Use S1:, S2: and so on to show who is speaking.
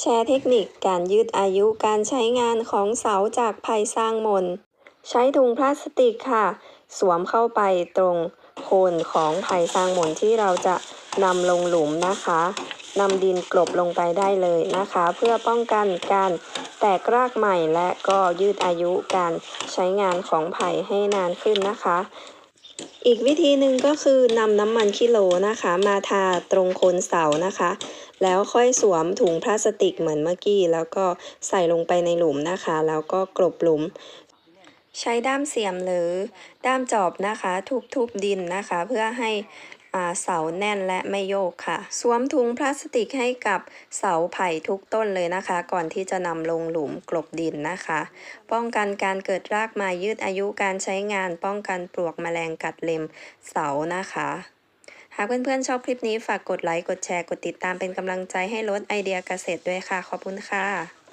S1: แชร์เทคนิคการยืดอายุการใช้งานของเสาจากไผ่สร้างมน ใช้ถุงพลาสติกค่ะ สวมเข้าไปตรงโคนของไผ่สร้างมนที่เราจะนำลงหลุมนะคะนำดินกลบลงไปได้เลยนะคะ เพื่อป้องกันการแตกรากใหม่และก็ยืดอายุการใช้งานของไผ่ให้นานขึ้นนะคะ อีกวิธีหนึ่งก็คือนำน้ำมันคิโลนะคะ มาทาตรงโคนเสานะคะ แล้วค่อยสวมถุงพลาสติกเหมือนเมื่อกี้ แล้วก็ใส่ลงไปในหลุมนะคะ แล้วก็กลบหลุม ใช้ด้ามเสียมหรือด้ามจอบนะคะ ทุบๆดินนะคะ เพื่อให้เสาแน่นและไม่โยกค่ะ สวมถุงพลาสติกให้กับเสาไผ่ทุกต้นเลยนะคะ ก่อนที่จะนำลงหลุมกลบดินนะคะ ป้องกันการเกิดรากไม้ยืดอายุการใช้งาน ป้องกันปลวกแมลงกัดเล็มเสานะคะ หากเพื่อนๆชอบคลิปนี้ฝากกดไลค์ กดแชร์ กดติดตามเป็นกำลังใจให้ลดไอเดียเกษตรด้วยค่ะ ขอบคุณค่ะ